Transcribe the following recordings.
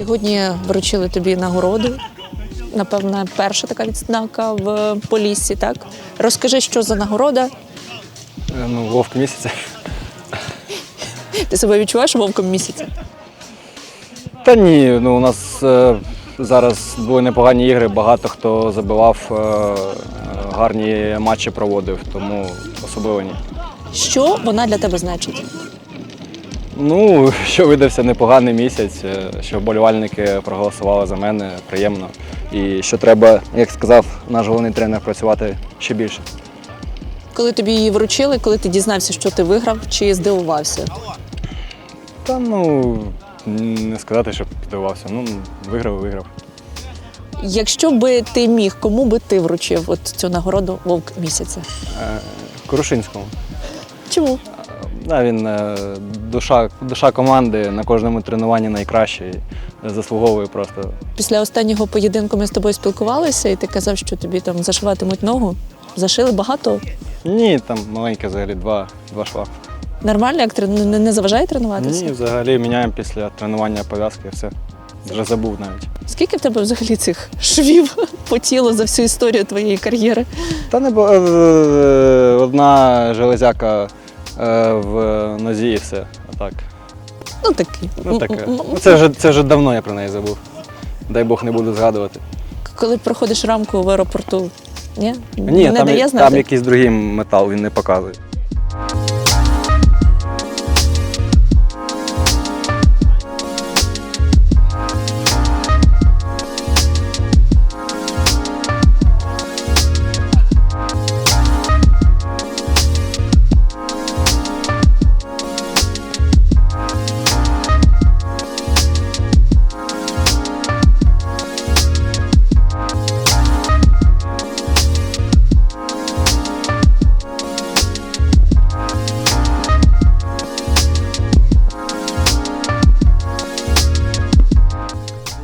Сьогодні вручили тобі нагороду. Напевно, перша така відзнака в Поліссі, так? Розкажи, що за нагорода. Е, Ну, вовк місяця. Ти себе відчуваєш вовком місяця? Та ні, ну у нас е, зараз були непогані ігри, багато хто забивав, е, е, гарні матчі проводив, тому особливо ні. Що вона для тебе значить? Ну, що видався непоганий місяць, е, що вболівальники проголосували за мене, приємно. І що треба, як сказав наш головний тренер, працювати ще більше. Коли тобі її вручили, коли ти дізнався, що ти виграв, чи здивувався? Та ну, не сказати, щоб здивувався. Ну, виграв і виграв. Якщо би ти міг, кому би ти вручив от цю нагороду вовк місяця? Е, Крушинському. Чому? Да, він е, душа, душа команди на кожному тренуванні найкращий. Заслуговує просто. Після останнього поєдинку ми з тобою спілкувалися, і ти казав, що тобі там зашиватимуть ногу. Зашили багато. Ні, там маленьке взагалі два, два шва. Нормально, як трен- не, не заважає тренуватися? Ні, взагалі міняємо після тренування пов'язки, все. Вже забув навіть. Скільки в тебе взагалі цих швів по тілу за всю історію твоєї кар'єри? Та не бо- е, одна железяка е, в нозі і все. А так. Ну такий. Ну таке. Це вже, це вже давно я про неї забув. Дай Бог не буду згадувати. Коли проходиш рамку в аеропорту, ні? Ні, не там, дає знати? там якийсь другий метал, він не показує.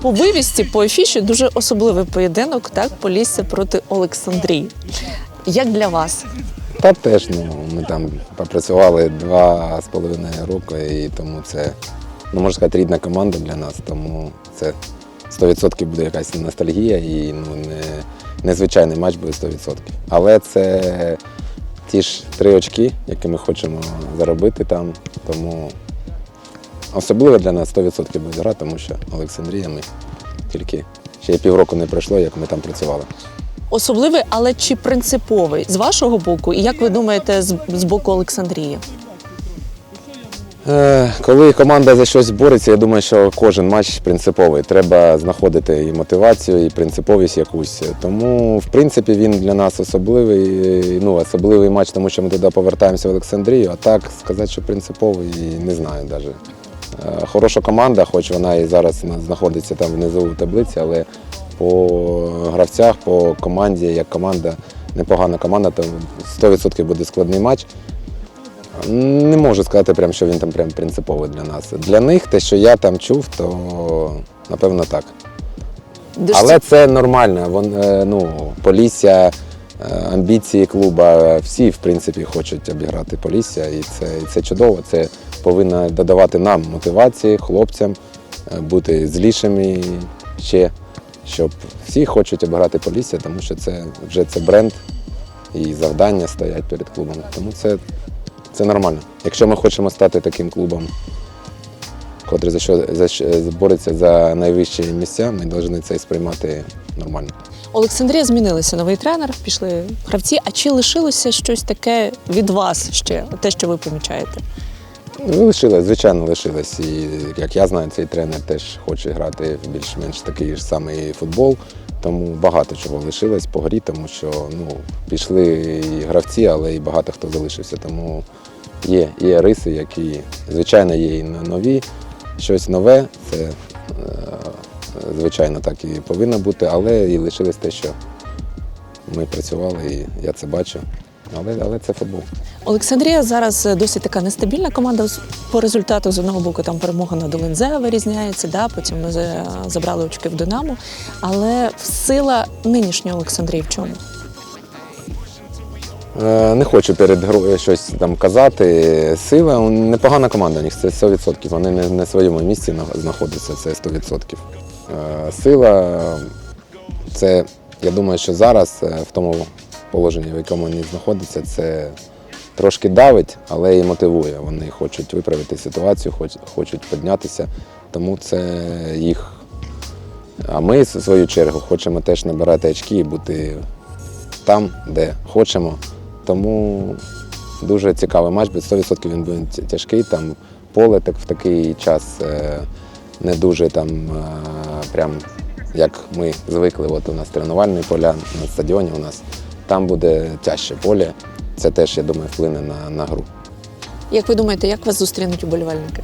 По вивісці, по афіші дуже особливий поєдинок, так, Полісся проти Олександрії. Як для вас? Та теж ну, ми там попрацювали два з половиною роки, і тому це, ну можна сказати, рідна команда для нас, тому це 100% буде якась ностальгія і ну, не, незвичайний матч буде 100%. Але це ті ж три очки, які ми хочемо заробити там. Тому особливо для нас 100% буде гра, тому що Олександрія ми тільки ще півроку не пройшло, як ми там працювали. Особливий, але чи принциповий з вашого боку, і як ви думаєте, з, з боку Олександрії? Е, Коли команда за щось бореться, я думаю, що кожен матч принциповий. Треба знаходити і мотивацію, і принциповість якусь. Тому, в принципі, він для нас особливий, ну, особливий матч, тому що ми туди повертаємося в Олександрію. А так сказати, що принциповий, не знаю навіть. Е, Хороша команда, хоч вона і зараз знаходиться там внизу в таблиці, але по гравцях, по команді, як команда, непогана команда, то 100% буде складний матч. Не можу сказати, прям, що він там прям принциповий для нас. Для них те, що я там чув, то напевно так. Дуже Але це нормально. Вон, е, ну, Полісся, е, амбіції клуба, всі в принципі хочуть обіграти Полісся, і це, і це чудово. Це повинно додавати нам мотивації, хлопцям, е, бути злішими ще, щоб всі хочуть обіграти Полісся, тому що це вже це бренд і завдання стоять перед клубом. Тому це, це нормально. Якщо ми хочемо стати таким клубом, котрий за що за що- бореться за найвищі місця, ми повинні це сприймати нормально. Олександрія змінилася новий тренер, пішли гравці. А чи лишилося щось таке від вас ще, те, що ви помічаєте? Лишилось, звичайно, лишилось. І як я знаю, цей тренер теж хоче грати в більш-менш такий ж самий футбол. Тому багато чого лишилось по грі, тому що ну, пішли і гравці, але і багато хто залишився. Тому є, є риси, які, звичайно, є і нові, щось нове. Це е, звичайно так і повинно бути, але і лишилось те, що ми працювали, і я це бачу. Але, але це футбол. Олександрія зараз е, досить така нестабільна команда по результату. З одного боку там перемога над ЛНЗ вирізняється, да, потім ми забрали очки в Динамо. Але сила нинішньої Олександрії в чому? Е, Не хочу перед грою щось там казати. Сила непогана команда них, це 100%. Вони не на своєму місці знаходяться, це 100%. Е, Сила це, я думаю, що зараз е, в тому положенні, в якому вони знаходяться, це трошки давить, але і мотивує. Вони хочуть виправити ситуацію, хоч- хочуть піднятися, тому це їх. А ми, в свою чергу, хочемо теж набирати очки і бути там, де хочемо. Тому дуже цікавий матч, бо 100% він буде тяжкий. Там поле так в такий час е, не дуже там е, прям як ми звикли. От у нас тренувальні поля на стадіоні у нас. Там буде тяжче поле. Це теж, я думаю, вплине на, на гру. Як ви думаєте, як вас зустрінуть уболівальники?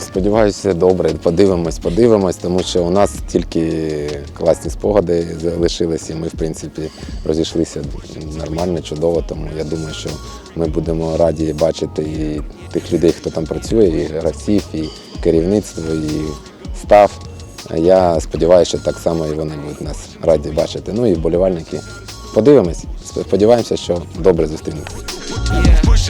Сподіваюся, добре, подивимось, подивимось, тому що у нас тільки класні спогади залишилися, і ми, в принципі, розійшлися нормально, чудово. Тому я думаю, що ми будемо раді бачити і тих людей, хто там працює, і гравців, і керівництво, і став. Я сподіваюся, що так само і вони будуть нас раді бачити. Ну і вболівальники. Подивимось. Сподіваємося, що добре зустрінуть. Push